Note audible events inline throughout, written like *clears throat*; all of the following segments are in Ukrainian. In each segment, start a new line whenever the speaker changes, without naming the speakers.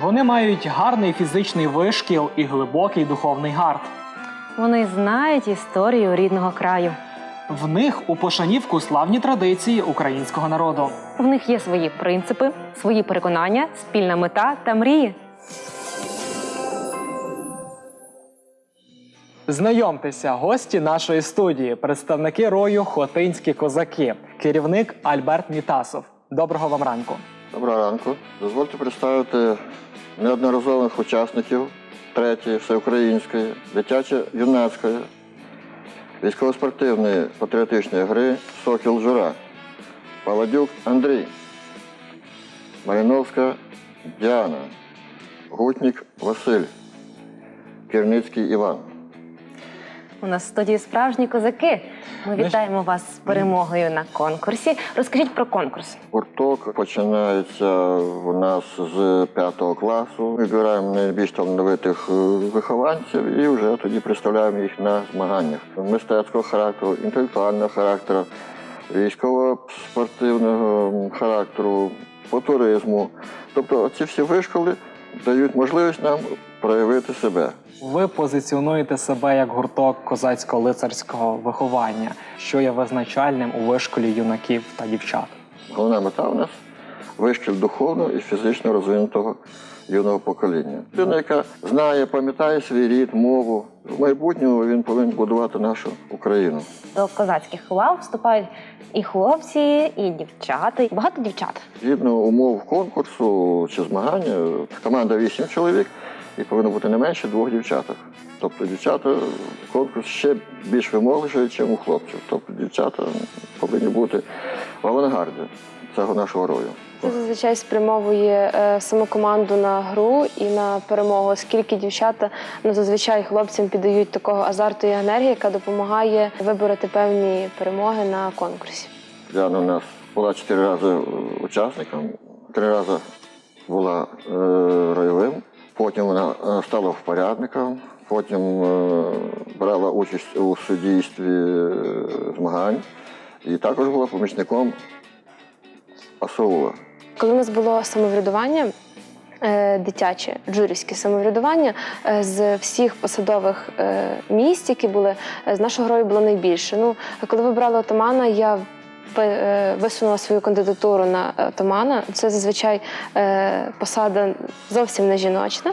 Вони мають гарний фізичний вишкіл і глибокий духовний гард.
Вони знають історію рідного краю.
В них у пошанівку славні традиції українського народу.
В них є свої принципи, свої переконання, спільна мета та мрії.
Знайомтеся, гості нашої студії, представники рою Хотинські козаки, керівник Альберт Мітасов. Доброго вам ранку.
Доброго ранку. Дозвольте представити неодноразових учасників третьої всеукраїнської, дитячо-юнацької, військово-спортивної патріотичної гри Сокіл Жура, Паладюк Андрій, Мариновська Діана, Гутнік Василь, Кірницький Іван.
У нас в студії справжні козаки. Ми вітаємо вас з перемогою на конкурсі. Розкажіть про конкурс.
Гурток починається у нас з п'ятого класу. Вибираємо найбільш талановитих е, вихованців і вже тоді представляємо їх на змаганнях мистецького характеру, інтелектуального характеру, військово-спортивного характеру, по туризму. Тобто ці всі вишколи дають можливість нам проявити себе.
Ви позиціонуєте себе як гурток козацько-лицарського виховання, що є визначальним у вишколі юнаків та дівчат.
Головна мета у нас вишкіл духовно і фізично розвинутого юного покоління. Людина, яка знає, пам'ятає свій рід, мову. В майбутньому він повинен будувати нашу Україну.
До козацьких лав вступають і хлопці, і дівчата. Багато дівчат.
Згідно умов конкурсу чи змагання, команда 8 чоловік і повинно бути не менше двох дівчаток. Тобто дівчата конкурс ще більш вимогливіший, ніж у хлопців. Тобто дівчата повинні бути в авангарді цього нашого рою.
Це зазвичай спрямовує е, саму команду на гру і на перемогу, оскільки дівчата ну, зазвичай хлопцям піддають такого азарту і енергії, яка допомагає вибороти певні перемоги на конкурсі.
Діана у нас була чотири рази учасником, три рази була е, ройовим, потім вона е, стала впорядником, потім е, брала участь у суддійстві е, змагань і також була помічником АСОУ.
Коли у нас було самоврядування. Дитяче джурівське самоврядування з всіх посадових місць, які були з нашого грою було найбільше. Ну, коли вибрали отамана, я висунула свою кандидатуру на отамана. Це зазвичай е, посада зовсім не жіночна.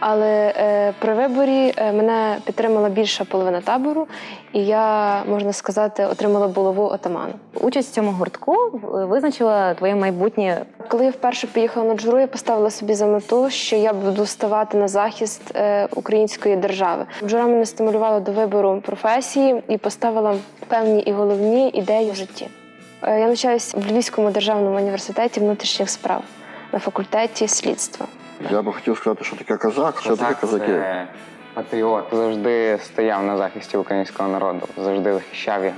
Але е, при виборі е, мене підтримала більша половина табору, і я, можна сказати, отримала булаву отамана.
Участь в цьому гуртку е, визначила твоє майбутнє.
Коли я вперше поїхала на джуру, я поставила собі за мету, що я буду ставати на захист е, української держави. Джура мене стимулювала до вибору професії і поставила певні і головні ідеї в житті. Е, Я навчаюся в Львівському державному університеті внутрішніх справ на факультеті слідства.
Я би хотів сказати, що таке козак, що таке козаки.
Це патріот завжди стояв на захисті українського народу, завжди захищав його,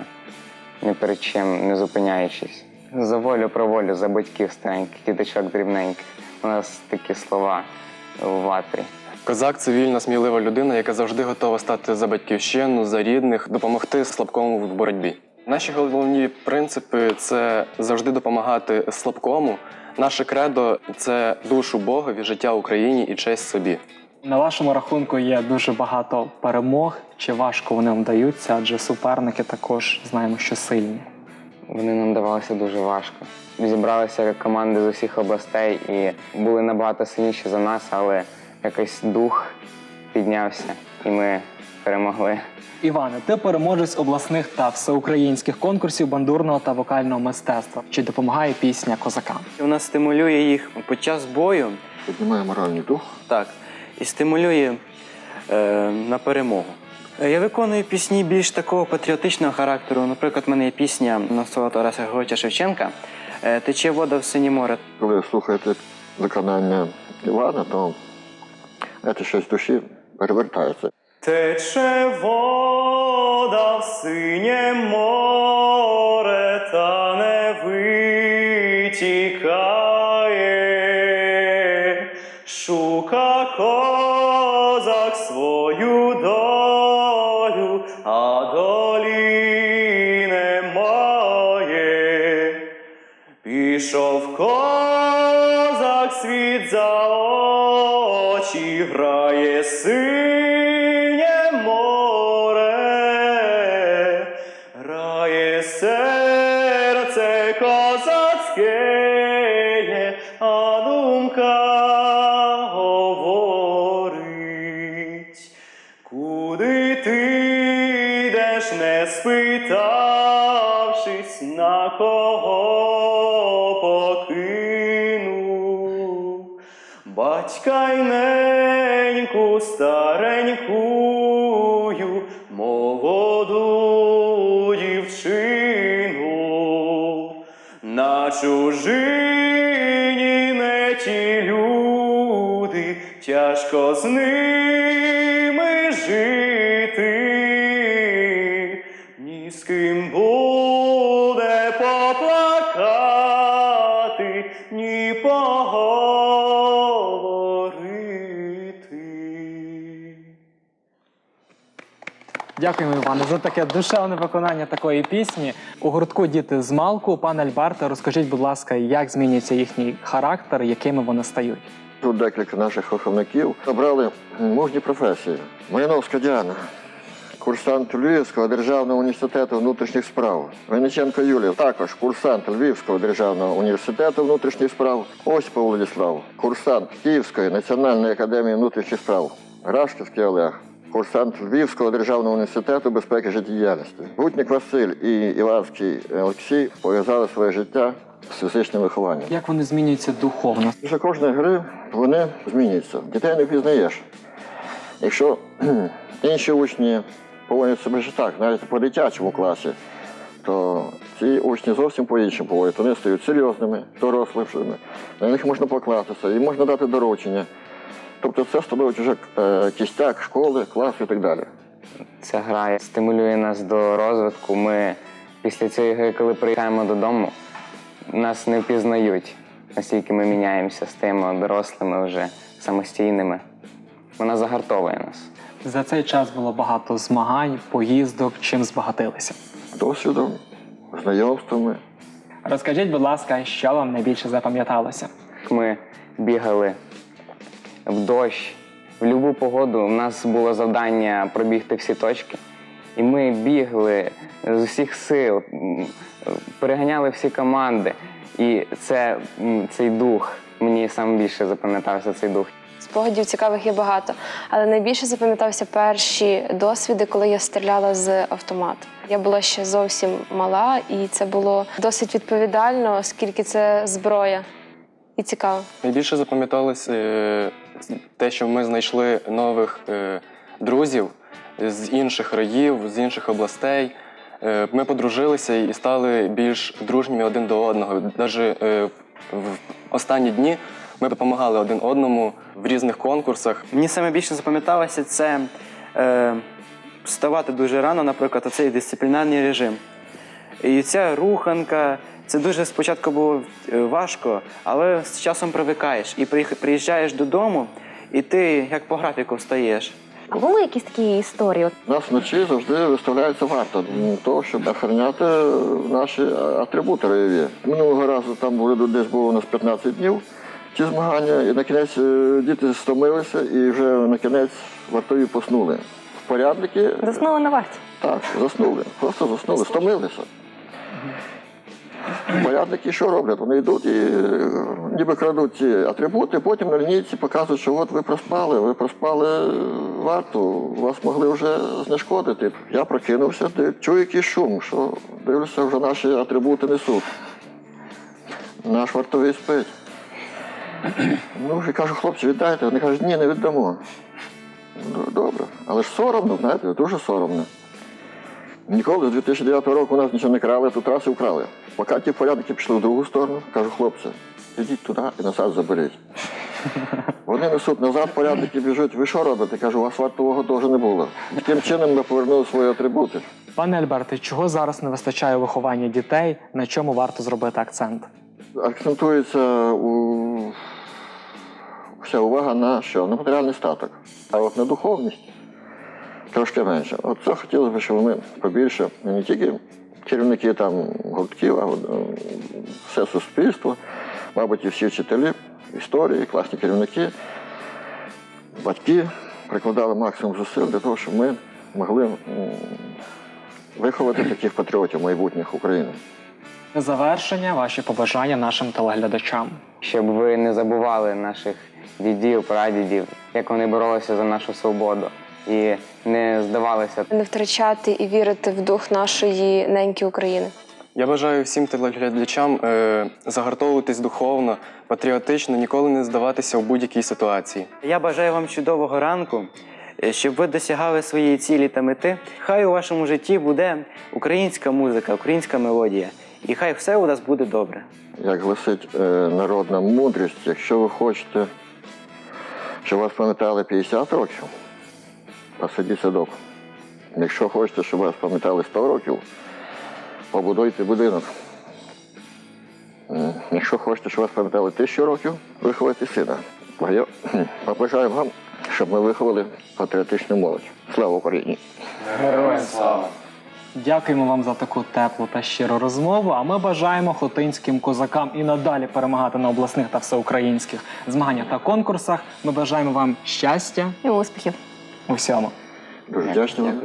ні перед чим не зупиняючись. За волю про волю, за батьків стареньких, діточок дрібненьких. У нас такі слова в ватрі.
Козак це вільна, смілива людина, яка завжди готова стати за батьківщину, за рідних, допомогти слабкому в боротьбі. Наші головні принципи це завжди допомагати слабкому. Наше кредо це душу Богові, життя Україні і честь собі.
На вашому рахунку є дуже багато перемог. Чи важко вони вам даються? Адже суперники також знаємо, що сильні.
Вони нам давалися дуже важко. Зібралися команди з усіх областей і були набагато сильніші за нас, але якийсь дух піднявся, і ми перемогли.
Іване, ти переможець обласних та всеукраїнських конкурсів бандурного та вокального мистецтва. Чи допомагає пісня козакам?
Вона стимулює їх під час бою,
Піднімає моральний дух.
так, і стимулює е, на перемогу. Е, Я виконую пісні більш такого патріотичного характеру. Наприклад, в мене є пісня на слова Тараса Григоровича Шевченка е, Тече вода в синє море.
Коли слухаєте виконання Івана, то це щось в душі перевертається.
Тече вода в синє море, та не витікає, шука козак свою долю, а долі немає. Пішов козак світ за ночі грає синє Куди ти йдеш, не спитавшись, на кого покинув, батька й неньку старенькую, дівчину, на чужині не ті люди, тяжко з ними
Дякуємо, Іване, за таке душевне виконання такої пісні. У гуртку Діти з малку, пане Альберте, розкажіть, будь ласка, як змінюється їхній характер, якими вони стають?
Тут декілька наших виховників обрали мужні професії. Малиновська Діана, курсант Львівського державного університету внутрішніх справ. Винниченко Юлія, також курсант Львівського державного університету внутрішніх справ. Осипов Владислав, курсант Київської національної академії внутрішніх справ. Рашківський Олег, курсант Львівського державного університету безпеки життєдіяльності. Гутник Василь і Іванський Олексій пов'язали своє життя з фізичним вихованням.
Як вони змінюються духовно?
Після кожної гри вони змінюються. Дітей не впізнаєш. Якщо *clears throat* інші учні поводять себе ж так, навіть по дитячому класі, то ці учні зовсім по-іншому поводять. Вони стають серйозними, дорослими, на них можна покластися, їм можна дати доручення. Тобто це становить вже е, кістяк школи, класу і так далі.
Ця гра стимулює нас до розвитку. Ми після цієї гри, коли приїжджаємо додому, нас не впізнають, наскільки ми міняємося, стаємо дорослими вже самостійними. Вона загартовує нас.
За цей час було багато змагань, поїздок, чим збагатилися.
Досвідом, знайомствами.
Розкажіть, будь ласка, що вам найбільше запам'яталося?
Ми бігали в дощ, в будь-яку погоду. У нас було завдання пробігти всі точки. І ми бігли з усіх сил, переганяли всі команди. І це, цей дух, мені саме більше запам'ятався цей дух.
Спогадів цікавих є багато, але найбільше запам'ятався перші досвіди, коли я стріляла з автомату. Я була ще зовсім мала, і це було досить відповідально, оскільки це зброя і цікаво.
Найбільше запам'яталось е, те, що ми знайшли нових е, друзів з інших раїв, з інших областей. Е, Ми подружилися і стали більш дружніми один до одного. Навіть в останні дні ми допомагали один одному в різних конкурсах.
Мені саме більше запам'яталося це е, вставати дуже рано, наприклад, оцей дисциплінарний режим. І ця руханка, це дуже спочатку було е, важко, але з часом привикаєш. І приїжджаєш додому, і ти як по графіку встаєш.
А були якісь такі історії?
У нас вночі завжди виставляється варта для того, щоб охороняти наші атрибути райові. Минулого разу там були десь було у нас 15 днів ті змагання, і на кінець е, діти стомилися і вже на кінець вартові поснули. В порядники
заснули на варті.
так, заснули, просто заснули, стомилися. Порядники що роблять? Вони йдуть і е, ніби крадуть ці атрибути, потім на лінійці показують, що от ви проспали, ви проспали е, варту, вас могли вже знешкодити. Я прокинувся, чую якийсь шум, що дивлюся, вже наші атрибути несуть. Наш вартовий спить. Ну, я кажу, хлопці, віддайте. Вони кажуть, ні, не віддамо. Добре. Але ж соромно, знаєте, дуже соромно. Ніколи з 2009 року у нас нічого не крали, тут раз і вкрали. Поки ті порядники пішли в другу сторону, кажу, хлопці, ідіть туди і назад заберіть. *laughs* Вони несуть назад, порядники біжуть. Ви що робите? Кажу, у вас вартового теж не було. Таким чином ми повернули свої атрибути.
Пане Альберте, чого зараз не вистачає у вихованні дітей? На чому варто зробити акцент?
Акцентується у... вся увага на що? На матеріальний статок. А от на духовність трошки менше. От це хотілося б, щоб ми побільше, не тільки керівники там гуртків, а е, все суспільство, мабуть, і всі вчителі історії, класні керівники, батьки прикладали максимум зусиль для того, щоб ми могли виховати таких патріотів майбутніх України.
На завершення ваші побажання нашим телеглядачам.
Щоб ви не забували наших дідів, прадідів, як вони боролися за нашу свободу і не здавалися
Не втрачати і вірити в дух нашої неньки України.
Я бажаю всім телеглядачам е, загартовуватись духовно, патріотично, ніколи не здаватися у будь-якій ситуації.
Я бажаю вам чудового ранку, е, щоб ви досягали своєї цілі та мети. Хай у вашому житті буде українська музика, українська мелодія. І хай все у нас буде добре.
Як гласить е, народна мудрість, якщо ви хочете, щоб вас пам'ятали 50 років, посадіть садок. Якщо хочете, щоб вас пам'ятали 100 років, побудуйте будинок. Якщо хочете, щоб вас пам'ятали тисячу років, виховайте сина. А я *clears throat* побажаю вам, щоб ми виховали патріотичну молодь. Слава Україні!
Героям слава! Дякуємо вам за таку теплу та щиру розмову. А ми бажаємо хотинським козакам і надалі перемагати на обласних та всеукраїнських змаганнях та конкурсах. Ми бажаємо вам щастя
І успіхів.
У всьому.
Дуже вдячний вам.